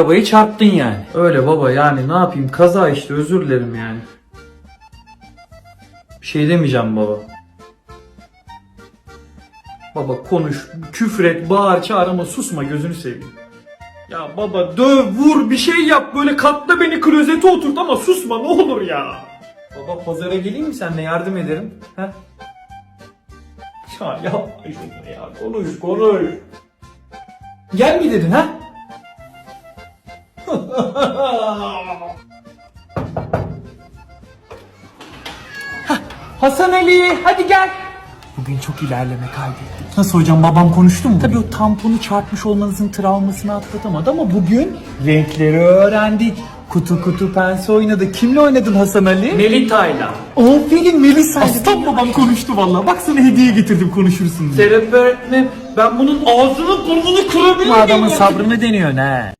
Arabayı çarptın yani. Öyle baba yani ne yapayım kaza işte özür dilerim yani. Bir şey demeyeceğim baba. Baba konuş, küfret, bağır, çağır ama susma gözünü seveyim. Ya baba döv, vur, bir şey yap böyle katla beni klozete oturt ama susma ne olur ya. Baba pazara geleyim mi seninle yardım ederim? He? Ya yapma şunu ya konuş konuş. Gel mi dedin ha? Hasan Ali hadi gel. Bugün çok ilerleme kaydettik. Nasıl hocam babam konuştu mu? Tabii o tamponu çarpmış olmanızın travmasını atlatamadı ama bugün renkleri öğrendik. Kutu kutu pense oynadı. Kimle oynadın Hasan Ali? Melita'yla. Aferin Melisa. Aslan babam konuştu vallahi. Bak sana hediye getirdim konuşursun diye. Serap öğretmenim ben bunun ağzını burnunu kırabilir Bu adamın sabrını deniyor ne?